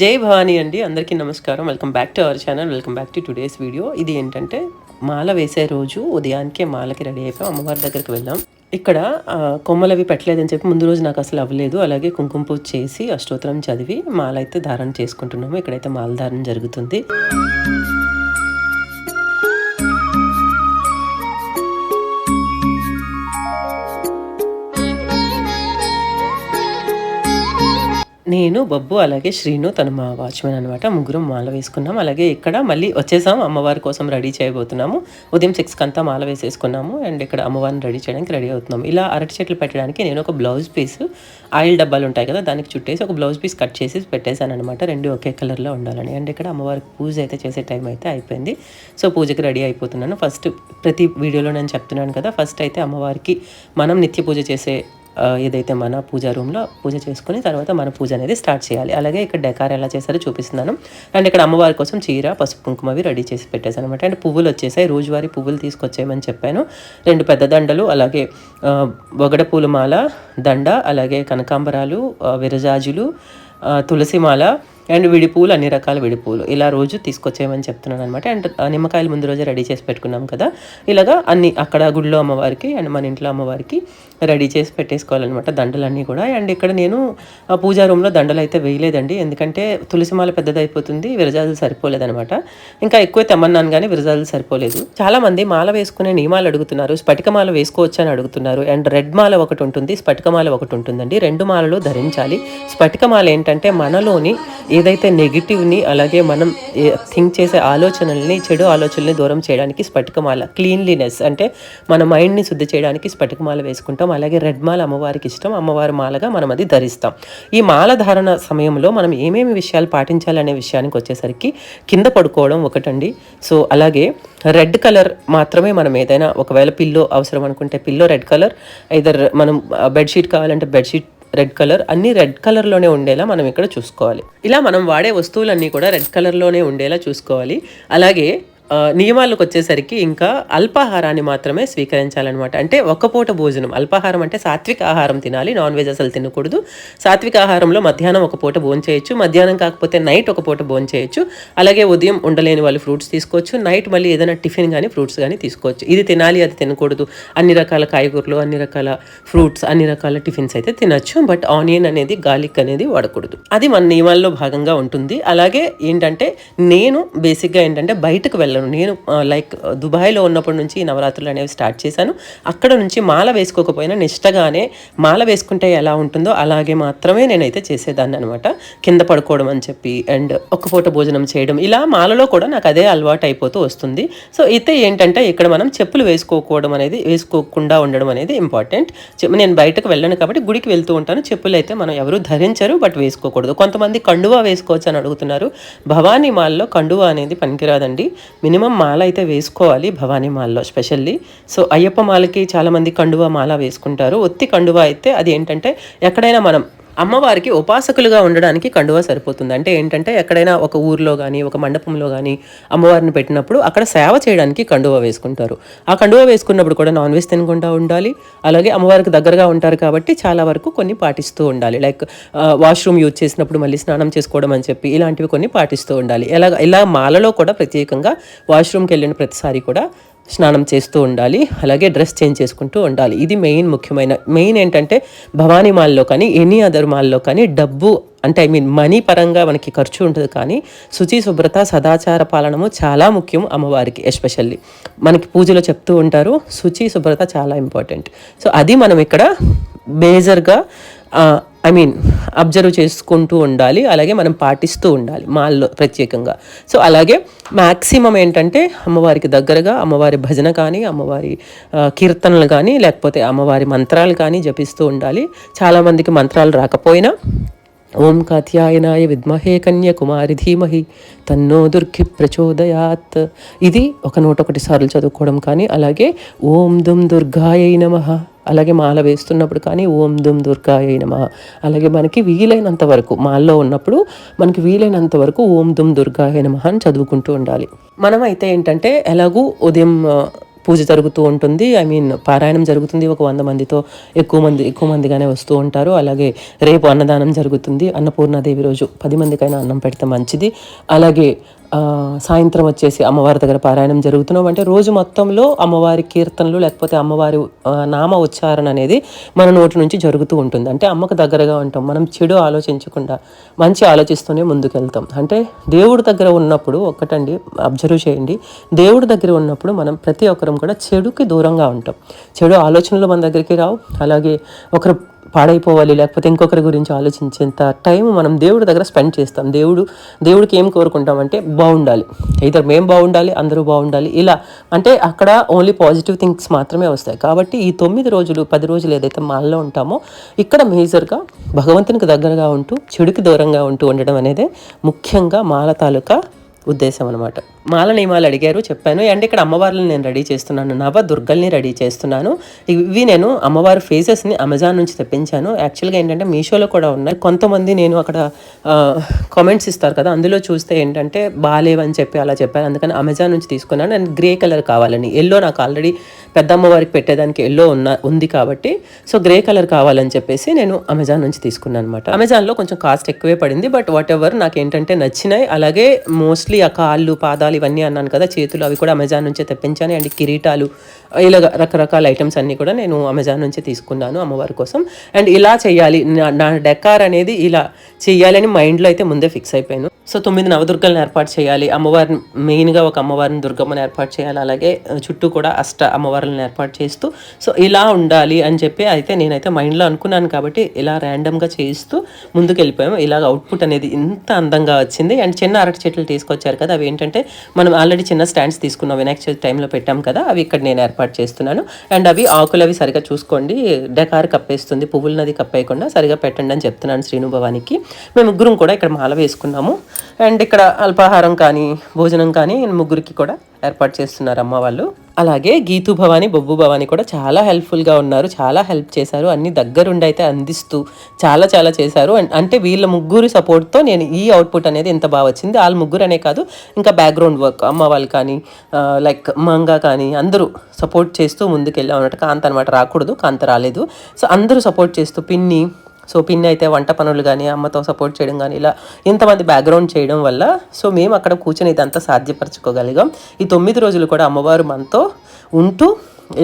జై భవానీ అండి. అందరికీ నమస్కారం. Welcome back to our channel. Welcome back to today's video. ఇది ఏంటంటే మాల వేసే రోజు ఉదయానికే మాలకి రెడీ అయిపోయి అమ్మవారి దగ్గరికి వెళ్ళాం. ఇక్కడ కొమ్మలవి కొమ్మలు అవి పెట్టలేదని చెప్పి ముందు రోజు నాకు అసలు అవ్వలేదు. అలాగే కుంకుమ పూజ చేసి అష్టోత్తరం చదివి మాల అయితే ధారణ చేసుకుంటున్నాము. ఇక్కడైతే మాల ధారణ జరుగుతుంది. నేను బొబ్బు అలాగే శ్రీను తను మా వాచ్మెన్ అనమాట ముగ్గురం మాల వేసుకున్నాం. అలాగే ఇక్కడ మళ్ళీ వచ్చేసాం. అమ్మవారి కోసం రెడీ చేయబోతున్నాము. ఉదయం సిక్స్కి అంతా మాల వేసేసుకున్నాము. అండ్ ఇక్కడ అమ్మవారిని రెడీ చేయడానికి రెడీ అవుతున్నాం. ఇలా అరటి చెట్లు పెట్టడానికి నేను ఒక బ్లౌజ్ పీస్ ఆయిల్ డబ్బాలు ఉంటాయి కదా దానికి చుట్టేసి ఒక బ్లౌజ్ పీస్ కట్ చేసి పెట్టేశాను అనమాట రెండు ఒకే కలర్లో ఉండాలని. అండ్ ఇక్కడ అమ్మవారికి పూజ అయితే చేసే టైం అయితే అయిపోయింది. సో పూజకి రెడీ అయిపోతున్నాను. ఫస్ట్ ప్రతి వీడియోలో నేను చెప్తున్నాను కదా ఫస్ట్ అయితే అమ్మవారికి మనం నిత్య పూజ చేసే ఏదైతే మన పూజా రూమ్లో పూజ చేసుకుని తర్వాత మన పూజ అనేది స్టార్ట్ చేయాలి. అలాగే ఇక్కడ డెకార్ ఎలా చేస్తారో చూపిస్తున్నాను. అండ్ ఇక్కడ అమ్మవారి కోసం చీర పసుపు కుంకుమవి రెడీ చేసి పెట్టేశాను అనమాట అండ్ పువ్వులు వచ్చేసాయి. రోజువారీ పువ్వులు తీసుకొచ్చేయమని చెప్పాను. రెండు పెద్ద దండలు అలాగే ఆ, బొగడ పూల మాల దండ అలాగే కనకాంబరాలు విరజాజులు తులసిమాల అండ్ విడి పూలు అన్ని రకాల విడి పూలు. ఇలా రోజు తీసుకొచ్చేయమని చెప్తున్నాను అనమాట అండ్ నిమ్మకాయలు ముందు రోజే రెడీ చేసి పెట్టుకున్నాం కదా. ఇలాగా అన్ని అక్కడ గుడిలో అమ్మవారికి అండ్ మన ఇంట్లో అమ్మవారికి రెడీ చేసి పెట్టేసుకోవాలన్నమాట దండలన్నీ కూడా. అండ్ ఇక్కడ నేను ఆ పూజా రూమ్లో దండలు అయితే వేయలేదండి. ఎందుకంటే తులసిమాల పెద్దదైపోతుంది విరజాజులు సరిపోలేదనమాట ఇంకా ఎక్కువ తెమ్మన్నాను కానీ విరజాజులు సరిపోలేదు. చాలా మంది మాల వేసుకునే నియమాలు అడుగుతున్నారు. స్ఫటికమాల వేసుకోవచ్చు అని అడుగుతున్నారు. అండ్ రెడ్ మాల ఒకటి ఉంటుంది స్ఫటికమాల ఒకటి ఉంటుందండి. రెండు మాలలు ధరించాలి. స్ఫటికమాల ఏంటంటే మనలోని ఏదైతే నెగిటివ్ని అలాగే మనం థింక్ చేసే ఆలోచనల్ని చెడు ఆలోచనల్ని దూరం చేయడానికి స్ఫటికమాల క్లీన్లీనెస్ అంటే మన మైండ్ని శుద్ధి చేయడానికి స్ఫటికమాల వేసుకుంటాం. అలాగే రెడ్ మాల అమ్మవారికి ఇష్టం అమ్మవారి మాలగా మనం అది ధరిస్తాం. ఈ మాల ధారణ సమయంలో మనం ఏమేమి విషయాలు పాటించాలనే విషయానికి వచ్చేసరికి కింద పడుకోవడం ఒకటండి. సో అలాగే రెడ్ కలర్ మాత్రమే మనం ఏదైనా ఒకవేళ పిల్లో అవసరం అనుకుంటే పిల్లో రెడ్ కలర్ ఐదర్ మనం బెడ్షీట్ కావాలంటే బెడ్షీట్ రెడ్ కలర్ అన్ని రెడ్ కలర్లోనే ఉండేలా మనం ఇక్కడ చూసుకోవాలి. ఇలా మనం వాడే వస్తువులన్నీ కూడా రెడ్ కలర్లోనే ఉండేలా చూసుకోవాలి. అలాగే నియమాలకు వచ్చేసరికి ఇంకా అల్పాహారాన్ని మాత్రమే స్వీకరించాలన్నమాట. అంటే ఒక్క పూట భోజనం. అల్పాహారం అంటే సాత్విక ఆహారం తినాలి నాన్ వెజ్ అసలు తినకూడదు. సాత్విక ఆహారంలో మధ్యాహ్నం ఒక పూట భోజనం చేయొచ్చు మధ్యాహ్నం కాకపోతే నైట్ ఒక పూట భోజనం చేయొచ్చు. అలాగే ఉదయం ఉండలేని వాళ్ళు ఫ్రూట్స్ తీసుకోవచ్చు నైట్ మళ్ళీ ఏదైనా టిఫిన్ కానీ ఫ్రూట్స్ కానీ తీసుకోవచ్చు. ఇది తినాలి అది తినకూడదు. అన్ని రకాల కాయగూరలు అన్ని రకాల ఫ్రూట్స్ అన్ని రకాల టిఫిన్స్ అయితే తినచ్చు. బట్ ఆనియన్ అనేది గార్లిక్ అనేది వాడకూడదు. అది మన నియమాల్లో భాగంగా ఉంటుంది. అలాగే ఏంటంటే నేను బేసిక్గా ఏంటంటే బయటకు వెళ్ళాలి వెళ్ళను నేను లైక్ దుబాయ్లో ఉన్నప్పటి నుంచి ఈ నవరాత్రులు అనేవి స్టార్ట్ చేశాను. అక్కడ నుంచి మాల వేసుకోకపోయినా నిష్టగానే మాల వేసుకుంటే ఎలా ఉంటుందో అలాగే మాత్రమే నేనైతే చేసేదాన్ని అనమాట కింద పడుకోవడం అని చెప్పి అండ్ ఒక్క పూట భోజనం చేయడం ఇలా మాలలో కూడా నాకు అదే అలవాటు అయిపోతూ వస్తుంది. సో అయితే ఏంటంటే ఇక్కడ మనం చెప్పులు వేసుకోకపోవడం అనేది వేసుకోకుండా ఉండడం అనేది ఇంపార్టెంట్ నేను బయటకు వెళ్ళను కాబట్టి గుడికి వెళ్తూ ఉంటాను. చెప్పులు అయితే మనం ఎవరు ధరించరు బట్ వేసుకోకూడదు. కొంతమంది కండువా వేసుకోవచ్చు అని అడుగుతున్నారు. భవానీ మాల్లో కండువా అనేది పనికిరాదండి. మినిమం మాల అయితే వేసుకోవాలి భవానీ మాల్లో స్పెషల్లీ. సో అయ్యప్ప మాలకి చాలామంది కండువా మాల వేసుకుంటారు. ఒత్తి కండువా అయితే అది ఏంటంటే ఎక్కడైనా మనం అమ్మవారికి ఉపాసకులుగా ఉండడానికి కండువా సరిపోతుంది. అంటే ఏంటంటే ఎక్కడైనా ఒక ఊర్లో కానీ ఒక మండపంలో కానీ అమ్మవారిని పెట్టినప్పుడు అక్కడ సేవ చేయడానికి కండువా వేసుకుంటారు. ఆ కండువా వేసుకున్నప్పుడు కూడా నాన్ వెజ్ తినకుండా ఉండాలి. అలాగే అమ్మవారికి దగ్గరగా ఉంటారు కాబట్టి చాలా వరకు కొన్ని పాటిస్తూ ఉండాలి. లైక్ వాష్రూమ్ యూజ్ చేసినప్పుడు మళ్ళీ స్నానం చేసుకోవడం అని చెప్పి ఇలాంటివి కొన్ని పాటిస్తూ ఉండాలి. ఎలా ఇలా మాలలో కూడా ప్రత్యేకంగా వాష్రూమ్కి వెళ్ళిన ప్రతిసారి కూడా స్నానం చేస్తూ ఉండాలి అలాగే డ్రెస్ చేంజ్ చేసుకుంటూ ఉండాలి. ఇది మెయిన్ ముఖ్యమైన మెయిన్ ఏంటంటే భవానీ మాల్లో కానీ ఎనీ అదర్ మాల్లో కానీ డబ్బు అంటే ఐ మీన్ మనీ పరంగా మనకి ఖర్చు ఉంటుంది కానీ శుచి శుభ్రత సదాచార పాలనము చాలా ముఖ్యం అమ్మవారికి ఎస్పెషల్లీ. మనకి పూజలో చెప్తూ ఉంటారు శుచి శుభ్రత చాలా ఇంపార్టెంట్. సో అది మనం ఇక్కడ మేజర్గా ఐ మీన్ అబ్జర్వ్ చేసుకుంటూ ఉండాలి అలాగే మనం పాటిస్తూ ఉండాలి మాల్లో ప్రత్యేకంగా. సో అలాగే మ్యాక్సిమం ఏంటంటే అమ్మవారికి దగ్గరగా అమ్మవారి భజన కానీ అమ్మవారి కీర్తనలు కానీ లేకపోతే అమ్మవారి మంత్రాలు కానీ జపిస్తూ ఉండాలి. చాలామందికి మంత్రాలు రాకపోయినా ఓం కాత్యాయనాయ విద్మహే కన్యకుమారి ధీమహి తన్నో దుర్గి ప్రచోదయాత్. ఇది ఒక నూట ఒకటి సార్లు చదువుకోవడం కానీ అలాగే ఓం దుమ్ దుర్గాయ నమ. అలాగే మాల వేస్తున్నప్పుడు కానీ ఓం దుమ్ దుర్గాయ నమ. అలాగే మనకి వీలైనంత వరకు మాల్లో ఉన్నప్పుడు మనకి వీలైనంత వరకు ఓం దుమ్ దుర్గాయ నమ అని చదువుకుంటూ ఉండాలి. మనం అయితే ఏంటంటే ఎలాగూ ఉదయం పూజ జరుగుతూ ఉంటుంది. ఐ మీన్ పారాయణం జరుగుతుంది. ఒక వంద మందితో ఎక్కువ మంది ఎక్కువ మందిగానే వస్తూ ఉంటారు. అలాగే రేపు అన్నదానం జరుగుతుంది. అన్నపూర్ణాదేవి రోజు పది మందికైనా అన్నం పెడితే మంచిది. అలాగే సాయంత్రం వచ్చేసి అమ్మవారి దగ్గర పారాయణం జరుగుతున్నాం. అంటే రోజు మొత్తంలో అమ్మవారి కీర్తనలు లేకపోతే అమ్మవారి నామ ఉచ్చారణ అనేది మన నోటి నుంచి జరుగుతూ ఉంటుంది. అంటే అమ్మకు దగ్గరగా ఉంటాం. మనం చెడు ఆలోచించకుండా మంచి ఆలోచిస్తూనే ముందుకెళ్తాం. అంటే దేవుడి దగ్గర ఉన్నప్పుడు ఒక్కటండి అబ్జర్వ్ చేయండి. దేవుడి దగ్గర ఉన్నప్పుడు మనం ప్రతి ఒక్కరు కూడా చెడుకి దూరంగా ఉంటాం. చెడు ఆలోచనలు మన దగ్గరికి రావు. అలాగే ఒకరు పాడైపోవాలి లేకపోతే ఇంకొకరి గురించి ఆలోచించేంత టైం మనం దేవుడి దగ్గర స్పెండ్ చేస్తాం. దేవుడు దేవుడికి ఏం కోరుకుంటామంటే బాగుండాలి. ఇద్దరు మేము బాగుండాలి అందరూ బాగుండాలి ఇలా. అంటే అక్కడ ఓన్లీ పాజిటివ్ థింగ్స్ మాత్రమే వస్తాయి. కాబట్టి ఈ తొమ్మిది రోజులు పది రోజులు ఏదైతే మాల్లో ఉంటామో ఇక్కడ మేజర్గా భగవంతునికి దగ్గరగా ఉంటూ చెడుకి దూరంగా ఉంటూ ఉండడం అనేది ముఖ్యంగా మాల తాలూకా ఉద్దేశం అనమాట మాల నియమాలు అడిగారు చెప్పాను. అండ్ ఇక్కడ అమ్మవార్లను నేను రెడీ చేస్తున్నాను. నవ దుర్గల్ని రెడీ చేస్తున్నాను. ఇవి నేను అమ్మవారి ఫేసెస్ని అమెజాన్ నుంచి తెప్పించాను. యాక్చువల్గా ఏంటంటే మీషోలో కూడా ఉన్నాయి. కొంతమంది నేను అక్కడ కామెంట్స్ ఇస్తారు కదా అందులో చూస్తే ఏంటంటే బాగాలేవని చెప్పి అలా చెప్పారు. అందుకని అమెజాన్ నుంచి తీసుకున్నాను. అండ్ గ్రే కలర్ కావాలని. ఎల్లో నాకు ఆల్రెడీ పెద్ద అమ్మవారికి పెట్టేదానికి ఎల్లో ఉన్న ఉంది కాబట్టి సో గ్రే కలర్ కావాలని చెప్పేసి నేను అమెజాన్ నుంచి తీసుకున్నాను అనమాట అమెజాన్లో కొంచెం కాస్ట్ ఎక్కువే పడింది. బట్ వాట్ ఎవర్ నాకు ఏంటంటే నచ్చినాయి. అలాగే మోస్ట్లీ ఆ కాళ్ళు పాదాలు ఇవన్నీ అన్నాను కదా చేతులు అవి కూడా అమెజాన్ నుంచే తెప్పించాను. అండ్ కిరీటాలు ఇలా రకరకాల ఐటమ్స్ అన్నీ కూడా నేను అమెజాన్ నుంచి తీసుకున్నాను అమ్మవారి కోసం. అండ్ ఇలా చేయాలి. నా- నా డెకార్ అనేది ఇలా చేయాలని మైండ్లో అయితే ముందే ఫిక్స్ అయిపోయాను. సో తొమ్మిది నవదుర్గలను ఏర్పాటు చేయాలి. అమ్మవారిని మెయిన్గా ఒక అమ్మవారిని దుర్గమ్మని ఏర్పాటు చేయాలి. అలాగే చుట్టూ కూడా అష్ట అమ్మవార్లను ఏర్పాటు చేస్తూ. సో ఇలా ఉండాలి అని చెప్పి అయితే నేనైతే మైండ్లో అనుకున్నాను కాబట్టి ఇలా ర్యాండమ్గా చేస్తూ ముందుకు వెళ్ళిపోయాము ఇలాగ అవుట్పుట్ అనేది ఇంత అందంగా వచ్చింది. అండ్ చిన్న అరటి చెట్లు తీసుకొచ్చారు కదా అవి ఏంటంటే మనం ఆల్రెడీ చిన్న స్టాండ్స్ తీసుకున్నాం. వినాయక చవితి టైంలో పెట్టాం కదా అవి ఇక్కడ నేను ఏర్పాటు చేస్తున్నాను. అండ్ అవి ఆకులు అవి సరిగా చూసుకోండి. డెకార్ కప్పేస్తుంది. పువ్వుల నది కప్పేయకుండా సరిగా పెట్టండి అని చెప్తున్నాను శ్రీను భవానికి మేము ముగ్గురం కూడా ఇక్కడ మాల వేసుకున్నాము. అండ్ ఇక్కడ అల్పాహారం కానీ భోజనం కానీ ముగ్గురికి కూడా ఏర్పాటు చేస్తున్నారు అమ్మ వాళ్ళు. అలాగే గీతు భవాని బొబ్బు భవాని కూడా చాలా హెల్ప్ఫుల్గా ఉన్నారు. చాలా హెల్ప్ చేశారు. అన్ని దగ్గరుండి అయితే అందిస్తూ చాలా చాలా చేశారు. అండ్ అంటే వీళ్ళ ముగ్గురు సపోర్ట్తో నేను ఈ అవుట్పుట్ అనేది ఎంత బాగా వచ్చింది. వాళ్ళ ముగ్గురు అనే కాదు ఇంకా బ్యాక్గ్రౌండ్ వర్క్ అమ్మ వాళ్ళు కానీ లైక్ మంగా కానీ అందరూ సపోర్ట్ చేస్తూ ముందుకెళ్ళాం అన్నట్టు కాంత అనమాట రాకూడదు కాంత రాలేదు. సో అందరూ సపోర్ట్ చేస్తూ పిన్ని సో పిన్ని అయితే వంట పనులు కానీ అమ్మతో సపోర్ట్ చేయడం కానీ ఇలా ఇంతమంది బ్యాక్గ్రౌండ్ చేయడం వల్ల సో మేము అక్కడ కూర్చొని ఇదంతా సాధ్యపరచుకోగలిగాం. ఈ తొమ్మిది రోజులు కూడా అమ్మవారు మనతో ఉంటూ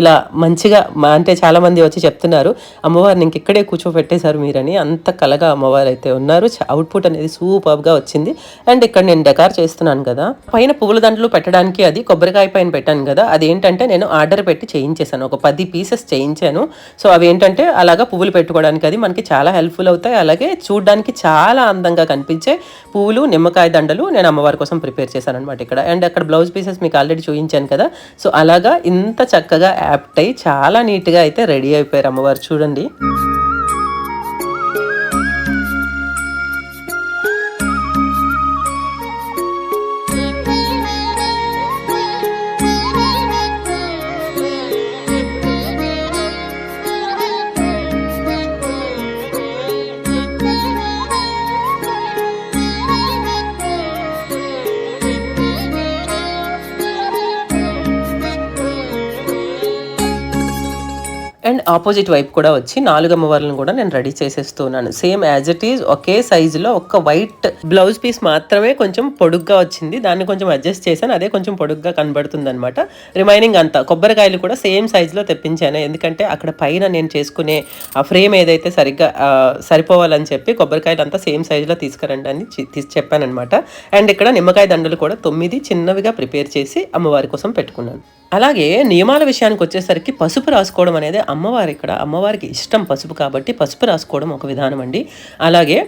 ఇలా మంచిగా మా అంటే చాలామంది వచ్చి చెప్తున్నారు అమ్మవారిని ఇంకెక్కడే కూర్చోబెట్టేశారు మీరని. అంత కలగా అమ్మవారు అయితే ఉన్నారు అవుట్పుట్ అనేది సూపర్గా వచ్చింది. అండ్ ఇక్కడ నేను డెకార్ చేస్తున్నాను కదా పైన పువ్వుల దండలు పెట్టడానికి అది కొబ్బరికాయ పైన పెట్టాను కదా అది ఏంటంటే నేను ఆర్డర్ పెట్టి చేయించేసాను ఒక పది పీసెస్ చేయించాను. సో అవి ఏంటంటే అలాగా పువ్వులు పెట్టుకోవడానికి అది మనకి చాలా హెల్ప్ఫుల్ అవుతాయి. అలాగే చూడడానికి చాలా అందంగా కనిపించే పువ్వులు నిమ్మకాయ దండలు నేను అమ్మవారి కోసం ప్రిపేర్ చేశాను అనమాట ఇక్కడ. అండ్ అక్కడ బ్లౌజ్ పీసెస్ మీకు ఆల్రెడీ చూపించాను కదా. సో అలాగా ఇంత చక్కగా యాప్ట్ అయ్యి చాలా నీట్గా అయితే రెడీ అయిపోయారు అమ్మవారు. చూడండి. అండ్ ఆపోజిట్ వైపు కూడా వచ్చి నాలుగు అమ్మవార్లను కూడా నేను రెడీ చేసేస్తున్నాను. సేమ్ యాజ్ ఇట్ ఈజ్ ఒకే సైజులో ఒక వైట్ బ్లౌజ్ పీస్ మాత్రమే కొంచెం పొడుగ్గా వచ్చింది. దాన్ని కొంచెం అడ్జస్ట్ చేశాను. అదే కొంచెం పొడుగ్గా కనబడుతుంది అనమాట రిమైనింగ్ అంతా కొబ్బరికాయలు కూడా సేమ్ సైజులో తెప్పించాను. ఎందుకంటే అక్కడ పైన నేను చేసుకునే ఆ ఫ్రేమ్ ఏదైతే సరిగ్గా సరిపోవాలని చెప్పి కొబ్బరికాయలు అంతా సేమ్ సైజులో తీసుకురండి అని చెప్పానమాట అండ్ ఇక్కడ నిమ్మకాయ దండలు కూడా తొమ్మిది చిన్నవిగా ప్రిపేర్ చేసి అమ్మవారి కోసం పెట్టుకున్నాను. అలాగే నియమాల విషయానికి వచ్చేసరికి పసుపు రాసుకోవడం అనేది అమ్మవారి ఇక్కడ అమ్మవారికి ఇష్టం పసుపు కాబట్టి పసుపు రాసుకోవడం ఒక విధానం అండి అలాగే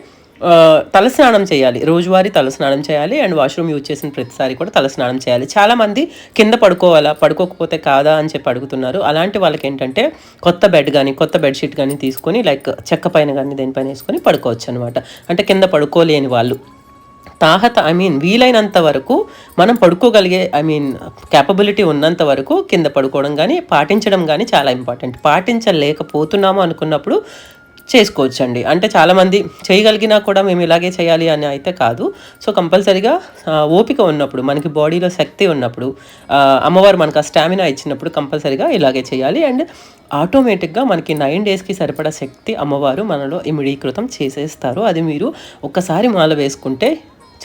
తలస్నానం చేయాలి. రోజువారీ తలస్నానం చేయాలి. అండ్ వాష్రూమ్ యూజ్ చేసిన ప్రతిసారి కూడా తలస్నానం చేయాలి. చాలామంది కింద పడుకోవాలా పడుకోకపోతే కాదా అని చెప్పి అడుగుతున్నారు. అలాంటి వాళ్ళకి ఏంటంటే కొత్త బెడ్ కానీ కొత్త బెడ్షీట్ కానీ తీసుకొని లైక్ చెక్క పైన కానీ దేనిపైన వేసుకొని పడుకోవచ్చు అనమాట అంటే కింద పడుకోలేని వాళ్ళు. తాహత ఐ మీన్ వీలైనంత వరకు మనం పడుకోగలిగే ఐ మీన్ క్యాపబిలిటీ ఉన్నంత వరకు కింద పడుకోవడం కానీ పాటించడం కానీ చాలా ఇంపార్టెంట్ పాటించలేకపోతున్నాము అనుకున్నప్పుడు చేసుకోవచ్చండి. అంటే చాలామంది చేయగలిగినా కూడా మేము ఇలాగే చేయాలి అని అయితే కాదు. సో కంపల్సరీగా ఓపిక ఉన్నప్పుడు మనకి బాడీలో శక్తి ఉన్నప్పుడు అమ్మవారు మనకు ఆ స్టామినా ఇచ్చినప్పుడు కంపల్సరీగా ఇలాగే చేయాలి. అండ్ ఆటోమేటిక్గా మనకి నైన్ డేస్కి సరిపడా శక్తి అమ్మవారు మనలో ఇమిడీకృతం చేసేస్తారు. అది మీరు ఒక్కసారి మాల వేసుకుంటే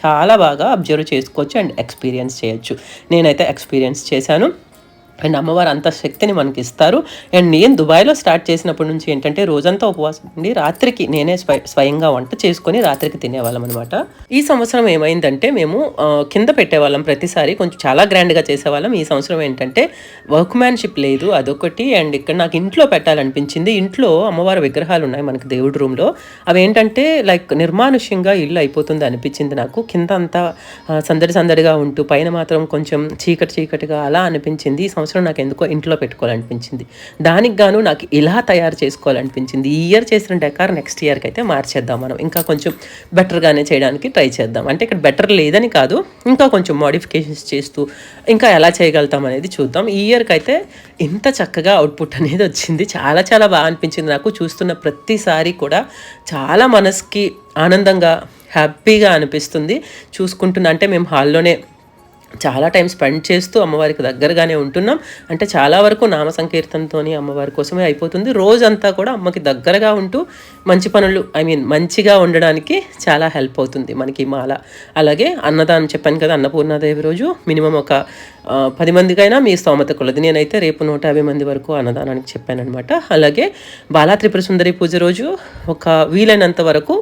చాలా బాగా అబ్జర్వ్ చేసుకోవచ్చు అండ్ ఎక్స్పీరియన్స్ చేయొచ్చు. నేనైతే ఎక్స్పీరియన్స్ చేశాను. అండ్ అమ్మవారు అంత శక్తిని మనకి ఇస్తారు అండ్ నేను దుబాయ్లో స్టార్ట్ చేసినప్పటి నుంచి ఏంటంటే రోజంతా ఉపవాసం ఉండి రాత్రికి నేనే స్వయ స్వయంగా వంట చేసుకొని రాత్రికి తినేవాళ్ళం అనమాట ఈ సంవత్సరం ఏమైందంటే మేము కింద పెట్టేవాళ్ళం ప్రతిసారి. కొంచెం చాలా గ్రాండ్గా చేసేవాళ్ళం. ఈ సంవత్సరం ఏంటంటే వర్క్ మ్యాన్షిప్ లేదు అదొకటి. అండ్ ఇక్కడ నాకు ఇంట్లో పెట్టాలనిపించింది. ఇంట్లో అమ్మవారి విగ్రహాలు ఉన్నాయి మనకి దేవుడి రూమ్లో. అవి ఏంటంటే లైక్ నిర్మానుష్యంగా ఇల్లు అయిపోతుంది అనిపించింది నాకు. కింద అంతా సందడి సందడిగా ఉంటూ పైన మాత్రం కొంచెం చీకటి చీకటిగా అలా అనిపించింది. ఈ సంవత్సరం నాకు ఎందుకో ఇంట్లో పెట్టుకోవాలనిపించింది. దానికి గాను నాకు ఇలా తయారు చేసుకోవాలనిపించింది. ఈ ఇయర్ చేసిన డెకార్ నెక్స్ట్ ఇయర్కి అయితే మార్చేద్దాం మనం. ఇంకా కొంచెం బెటర్గానే చేయడానికి ట్రై చేద్దాం. అంటే ఇక్కడ బెటర్ లేదని కాదు ఇంకా కొంచెం మోడిఫికేషన్స్ చేస్తూ ఇంకా ఎలా చేయగలుగుతాం అనేది చూద్దాం. ఈ ఇయర్కి అయితే ఇంత చక్కగా అవుట్పుట్ అనేది వచ్చింది. చాలా చాలా బాగా అనిపించింది నాకు. చూస్తున్న ప్రతిసారి కూడా చాలా మనసుకి ఆనందంగా హ్యాపీగా అనిపిస్తుంది. చూసుకుంటున్నా అంటే మేము హాల్లోనే చాలా టైం స్పెండ్ చేస్తూ అమ్మవారికి దగ్గరగానే ఉంటున్నాం. అంటే చాలా వరకు నామ సంకీర్తనతో అమ్మవారి కోసమే అయిపోతుంది. రోజంతా కూడా అమ్మకి దగ్గరగా ఉంటూ మంచి పనులు ఐ మీన్ మంచిగా ఉండడానికి చాలా హెల్ప్ అవుతుంది మనకి మాల. అలాగే అన్నదానం చెప్పాను కదా అన్నపూర్ణాదేవి రోజు మినిమం ఒక పది మందికైనా మీ స్తోమత కొలది. నేనైతే రేపు నూట యాభై మంది వరకు అన్నదానానికి చెప్పానమాట అలాగే బాలా త్రిపుర సుందరి పూజ రోజు ఒక వీలైనంత వరకు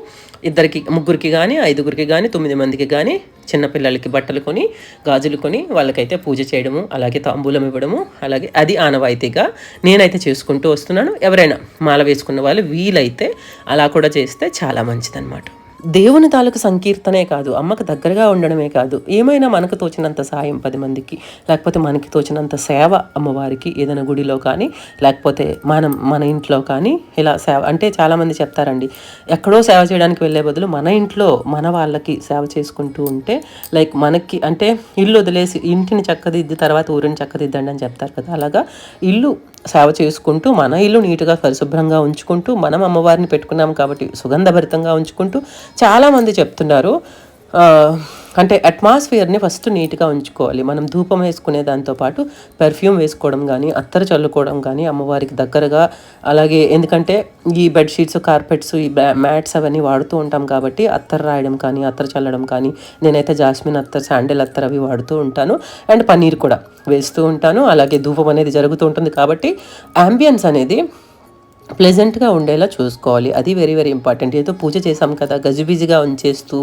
ఇద్దరికి ముగ్గురికి కానీ ఐదుగురికి కానీ తొమ్మిది మందికి కానీ చిన్నపిల్లలకి బట్టలు కొని గాజులు కొని వాళ్ళకైతే పూజ చేయడము అలాగే తాంబూలం ఇవ్వడము అలాగే అది ఆనవాయితీగా నేనైతే చేసుకుంటూ వస్తున్నాను. ఎవరైనా మాల వేసుకున్న వాళ్ళు వీలైతే అలా కూడా చేస్తే చాలా మంచిదన్నమాట. దేవుని తాలూకు సంకీర్తనే కాదు అమ్మకు దగ్గరగా ఉండడమే కాదు. ఏమైనా మనకు తోచినంత సాయం పది మందికి లేకపోతే మనకి తోచినంత సేవ అమ్మవారికి ఏదైనా గుడిలో కానీ లేకపోతే మనం మన ఇంట్లో కానీ ఇలా సేవ అంటే చాలామంది చెప్తారండి ఎక్కడో సేవ చేయడానికి వెళ్ళే బదులు మన ఇంట్లో మన వాళ్ళకి సేవ చేసుకుంటూ ఉంటే లైక్ మనకి అంటే ఇల్లు వదిలేసి ఇంటిని చక్కదిద్ది తర్వాత ఊరిని చక్కదిద్దండి అని చెప్తారు కదా. అలాగా ఇల్లు సేవ చేసుకుంటూ మన ఇల్లు నీట్గా పరిశుభ్రంగా ఉంచుకుంటూ మనం అమ్మవారిని పెట్టుకున్నాం కాబట్టి సుగంధభరితంగా ఉంచుకుంటూ చాలామంది చెప్తున్నారు అంటే అట్మాస్ఫియర్ని ఫస్ట్ నీట్గా ఉంచుకోవాలి. మనం ధూపం వేసుకునే దాంతోపాటు పెర్ఫ్యూమ్ వేసుకోవడం కానీ అత్తరు చల్లుకోవడం కానీ అమ్మవారికి దగ్గరగా అలాగే ఎందుకంటే ఈ బెడ్షీట్స్ కార్పెట్స్ ఈ మ్యాట్స్ అవన్నీ వాడుతూ ఉంటాం కాబట్టి అత్తర రాయడం కానీ అత్తర చల్లడం కానీ నేనైతే జాస్మిన్ అత్తర్ శాండిల్ అత్తర్ అవి వాడుతూ ఉంటాను. అండ్ పన్నీర్ కూడా వేస్తూ ఉంటాను. అలాగే ధూపం అనేది జరుగుతూ ఉంటుంది కాబట్టి యాంబియన్స్ అనేది ప్లెజెంట్గా ఉండేలా చూసుకోవాలి. అది వెరీ వెరీ ఇంపార్టెంట్. ఏదో పూజ చేసాం కదా గజిబిజిగా ఉంచేస్తూ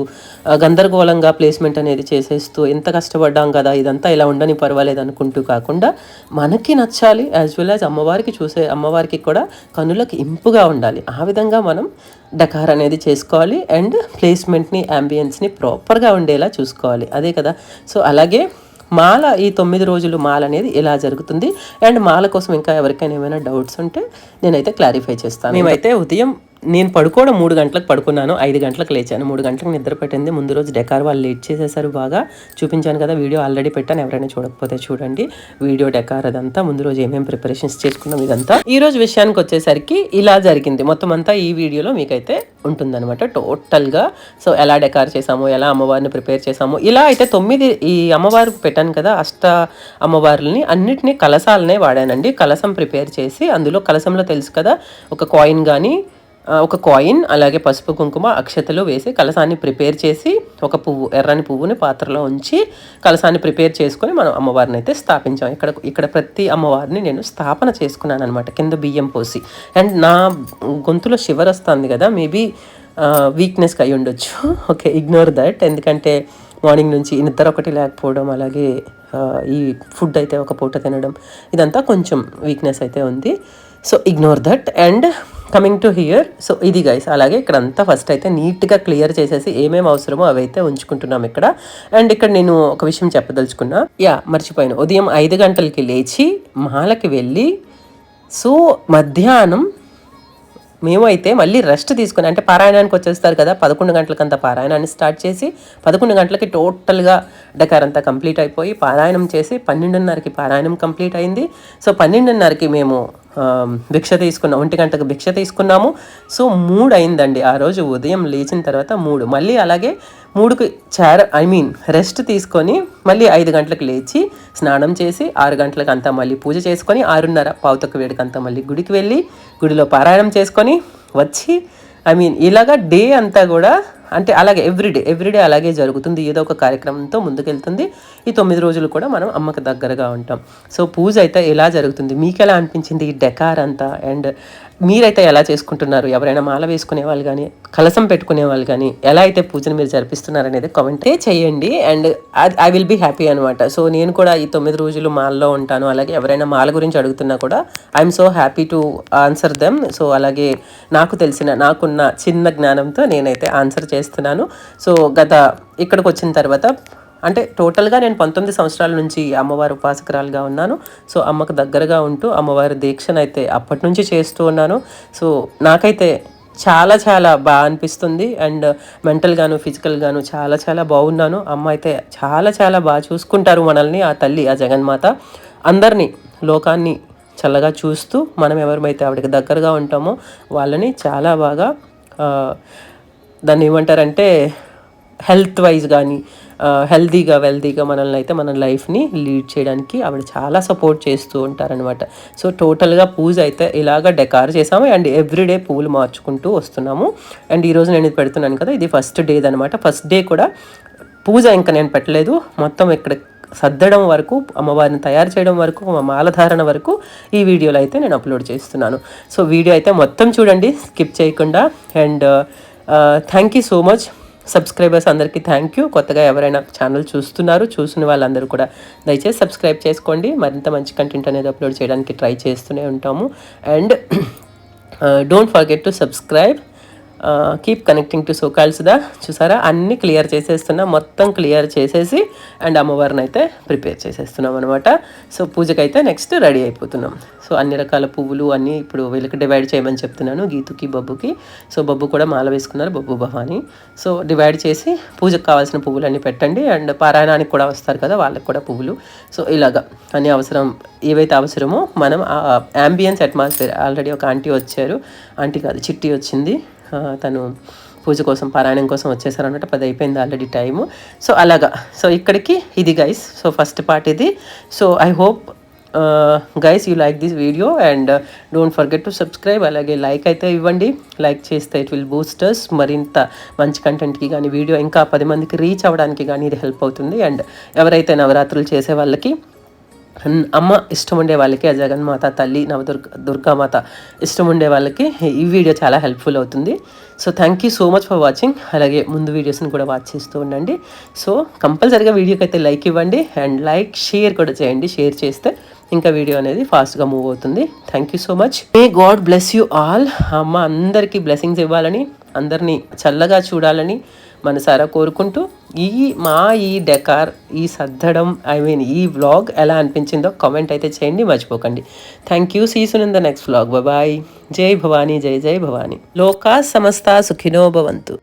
గందరగోళంగా ప్లేస్మెంట్ అనేది చేసేస్తూ ఎంత కష్టపడ్డాం కదా ఇదంతా ఇలా ఉండని పర్వాలేదు అనుకుంటూ కాకుండా మనకి నచ్చాలి యాజ్ వెల్ యాజ్ అమ్మవారికి చూసే అమ్మవారికి కూడా కనులకు ఇంపుగా ఉండాలి. ఆ విధంగా మనం డకార్ అనేది చేసుకోవాలి. అండ్ ప్లేస్మెంట్ని అంబియన్స్ని ప్రాపర్గా ఉండేలా చూసుకోవాలి. అదే కదా. సో అలాగే మాల ఈ తొమ్మిది రోజులు మాల అనేది ఇలా జరుగుతుంది? అండ్ మాల కోసం ఇంకా ఎవరికైనా ఏమైనా డౌట్స్ ఉంటే నేనైతే క్లారిఫై చేస్తాను. మేమైతే ఉదయం నేను పడుకోవడం మూడు గంటలకు పడుకున్నాను ఐదు గంటలకు లేచాను. మూడు గంటలకు నిద్ర పెట్టింది. ముందు రోజు డెకార్ వాళ్ళు లేట్ చేసేసారు బాగా. చూపించాను కదా వీడియో ఆల్రెడీ పెట్టాను. ఎవరైనా చూడకపోతే చూడండి. వీడియో డెకార్ అదంతా. ముందు రోజు ఏమేమి ప్రిపరేషన్స్ చేసుకున్నాం ఇదంతా. ఈ రోజు విషయానికి వచ్చేసరికి ఇలా జరిగింది. మొత్తం అంతా ఈ వీడియోలో మీకైతే ఉంటుందన్నమాట టోటల్గా. సో ఎలా డెకార్ చేసాము ఎలా అమ్మవారిని ప్రిపేర్ చేసాము ఇలా అయితే తొమ్మిది ఈ అమ్మవారికి పెట్టాను కదా అష్ట అమ్మవార్లని అన్నిటినీ కలసాలనే వాడానండి. కలసం ప్రిపేర్ చేసి అందులో కలసంలో తెలుసు కదా ఒక కాయిన్ కానీ ఒక కాయిన్ అలాగే పసుపు కుంకుమ అక్షతలు వేసి కలసాన్ని ప్రిపేర్ చేసి ఒక పువ్వు ఎర్రని పువ్వుని పాత్రలో ఉంచి కలసాన్ని ప్రిపేర్ చేసుకొని మనం అమ్మవారిని అయితే స్థాపించాం. ఇక్కడ ఇక్కడ ప్రతి అమ్మవారిని నేను స్థాపన చేసుకున్నాను అనమాట కింద బియ్యం పోసి. అండ్ నా గొంతులో షివర్ వస్తుంది కదా మేబీ వీక్నెస్కి అయి ఉండొచ్చు. ఓకే ఇగ్నోర్ దట్ ఎందుకంటే మార్నింగ్ నుంచి నిద్ర ఒకటి లేకపోవడం అలాగే ఈ ఫుడ్ అయితే ఒక పూట తినడం ఇదంతా కొంచెం వీక్నెస్ అయితే ఉంది. So ignore that and coming to here so ఇది గైస్ అలాగే ఇక్కడ అంతా ఫస్ట్ అయితే నీట్గా క్లియర్ చేసేసి ఏమేమి అవసరమో అవైతే ఉంచుకుంటున్నాం ఇక్కడ. అండ్ ఇక్కడ నేను ఒక విషయం చెప్పదలుచుకున్నా. యా మర్చిపోయాను. ఉదయం ఐదు గంటలకి లేచి మాలకి వెళ్ళి సో మధ్యాహ్నం మేము అయితే మళ్ళీ రెస్ట్ తీసుకుని అంటే పారాయణానికి వచ్చేస్తారు కదా పదకొండు గంటలకంతా పారాయణాన్ని స్టార్ట్ చేసి పదకొండు గంటలకి టోటల్గా డకార్ అంతా కంప్లీట్ అయిపోయి పారాయణం చేసి పన్నెండున్నరకి పారాయణం కంప్లీట్ అయింది. సో పన్నెండున్నరకి మేము భిక్ష తీసుకున్నాం ఒంటి గంటకు భిక్ష తీసుకున్నాము. సో మూడు అయిందండి ఆ రోజు ఉదయం లేచిన తర్వాత మూడు. మళ్ళీ అలాగే మూడుకి చేర ఐ మీన్ రెస్ట్ తీసుకొని మళ్ళీ ఐదు గంటలకు లేచి స్నానం చేసి ఆరు గంటలకు అంతా మళ్ళీ పూజ చేసుకొని ఆరున్నర పావుతొక్క వేడికి అంతా మళ్ళీ గుడికి వెళ్ళి గుడిలో పారాయణం చేసుకొని వచ్చి ఐ మీన్ ఇలాగా డే అంతా కూడా అంటే అలాగే ఎవ్రీడే ఎవ్రీడే అలాగే జరుగుతుంది. ఏదో ఒక కార్యక్రమంతో ముందుకెళ్తుంది. ఈ తొమ్మిది రోజులు కూడా మనం అమ్మకి దగ్గరగా ఉంటాం. సో పూజ అయితే ఎలా జరుగుతుంది? మీకు ఎలా అనిపించింది ఈ డెకార్ అంతా? అండ్ మీరైతే ఎలా చేసుకుంటున్నారు? ఎవరైనా మాల వేసుకునే వాళ్ళు కానీ కలసం పెట్టుకునే వాళ్ళు కానీ ఎలా అయితే పూజను మీరు జరిపిస్తున్నారు అనేది కామెంటే చేయండి. And I will be happy అనమాట సో నేను కూడా ఈ తొమ్మిది రోజులు మాల్లో ఉంటాను. అలాగే ఎవరైనా మాల గురించి అడుగుతున్నా కూడా I'm so happy to answer them so అలాగే నాకు తెలిసిన నాకున్న చిన్న జ్ఞానంతో నేనైతే ఆన్సర్ చేస్తున్నాను. సో గత ఇక్కడికి వచ్చిన తర్వాత అంటే టోటల్గా నేను పంతొమ్మిది సంవత్సరాల నుంచి అమ్మవారి ఉపాసకురాలుగా ఉన్నాను. సో అమ్మకు దగ్గరగా ఉంటూ అమ్మవారి దీక్షను అయితే అప్పటి నుంచి చేస్తూ ఉన్నాను. సో నాకైతే చాలా చాలా బాగా అనిపిస్తుంది. అండ్ మెంటల్గాను ఫిజికల్గాను చాలా చాలా బాగున్నాను. అమ్మ అయితే చాలా చాలా బాగా చూసుకుంటారు మనల్ని ఆ తల్లి ఆ జగన్మాత. అందరినీ లోకాన్ని చల్లగా చూస్తూ మనం ఎవరమైతే ఆవిడకి దగ్గరగా ఉంటామో వాళ్ళని చాలా బాగా దాన్ని ఏమంటారంటే హెల్త్ వైజ్ కానీ హెల్తీగా వెల్తీగా మనల్ని అయితే మన లైఫ్ని లీడ్ చేయడానికి ఆవిడ చాలా సపోర్ట్ చేస్తూ ఉంటారనమాట సో టోటల్గా పూజ అయితే ఇలాగ డెకార్ చేసాము. అండ్ ఎవ్రీడే పూలు మార్చుకుంటూ వస్తున్నాము. అండ్ ఈరోజు నేను ఇది పెడుతున్నాను కదా ఇది ఫస్ట్ డేది అనమాట ఫస్ట్ డే కూడా పూజ ఇంకా నేను పెట్టలేదు. మొత్తం ఇక్కడ సర్దడం వరకు అమ్మవారిని తయారు చేయడం వరకు మా మాలధారణ వరకు ఈ వీడియోలు అయితే నేను అప్లోడ్ చేస్తున్నాను. సో వీడియో అయితే మొత్తం చూడండి స్కిప్ చేయకుండా. And thank you so much subscribers అందరికీ థ్యాంక్ యూ కొత్తగా ఎవరైనా ఛానల్ చూస్తున్నారు చూసిన వాళ్ళందరూ కూడా దయచేసి సబ్స్క్రైబ్ చేసుకోండి. మరింత మంచి కంటెంట్ అనేది అప్లోడ్ చేయడానికి ట్రై చేస్తూనే ఉంటాము. And don't forget to subscribe keep connecting to సోకాల్సిదా చూసారా? అన్నీ క్లియర్ చేసేస్తున్నాం. మొత్తం క్లియర్ చేసేసి అండ్ అమ్మవారిని అయితే ప్రిపేర్ చేసేస్తున్నాం అనమాట సో పూజకైతే నెక్స్ట్ రెడీ అయిపోతున్నాం. సో అన్ని రకాల పువ్వులు అన్నీ ఇప్పుడు వీళ్ళకి డివైడ్ చేయమని చెప్తున్నాను గీతుకి బొబ్బుకి. సో బొబ్బు కూడా మాల వేసుకున్నారు బొబ్బు భవాని. సో డివైడ్ చేసి పూజకు కావాల్సిన పువ్వులన్నీ పెట్టండి. అండ్ పారాయణానికి కూడా వస్తారు కదా వాళ్ళకి కూడా పువ్వులు. సో ఇలాగా అన్ని అవసరం ఏవైతే అవసరమో మనం అంబియన్స్ అట్మాస్ఫియర్ ఆల్రెడీ ఒక ఆంటీ వచ్చారు. ఆంటీ కాదు చిట్టి వచ్చింది. తను పూజ కోసం పారాయణం కోసం వచ్చేసారనమాట పది అయిపోయింది ఆల్రెడీ టైము సో అలాగా. సో ఇక్కడికి ఇది గైస్ సో ఫస్ట్ పార్ట్ ఇది. So I hope guys you like this video and don't forget to subscribe అలాగే లైక్ అయితే ఇవ్వండి. లైక్ చేస్తే ఇట్ విల్ బూస్టర్స్ మరింత మంచి కంటెంట్కి కానీ వీడియో ఇంకా పది మందికి రీచ్ అవ్వడానికి కానీ ఇది హెల్ప్ అవుతుంది. అండ్ ఎవరైతే నవరాత్రులు చేసే వాళ్ళకి అమ్మ ఇష్టం ఉండే వాళ్ళకి ఆ జగన్మాత తల్లి నవదుర్గ దుర్గామాత ఇష్టం ఉండే వాళ్ళకి ఈ వీడియో చాలా హెల్ప్ఫుల్ అవుతుంది. So thank you so much for watching అలాగే ముందు వీడియోస్ని కూడా వాచ్ చేస్తూ ఉండండి. సో కంపల్సరీగా వీడియోకి అయితే లైక్ ఇవ్వండి అండ్ లైక్ షేర్ కూడా చేయండి. షేర్ చేస్తే ఇంకా వీడియో అనేది ఫాస్ట్గా మూవ్ అవుతుంది. Thank you so much may God bless you all అమ్మ అందరికీ బ్లెస్సింగ్స్ ఇవ్వాలని అందరినీ చల్లగా చూడాలని మనసారా కోరుకుంటూ ఈ మా ఈ డెకార్ ఈ సర్దడం ఐ మీన్ ఈ వ్లాగ్ ఎలా అనిపించిందో కామెంట్ అయితే చేయండి మర్చిపోకండి. Thank you see soon in the next vlog bye జై భవానీ జై జై భవానీ. లోకా సమస్త సుఖినో భవంతు.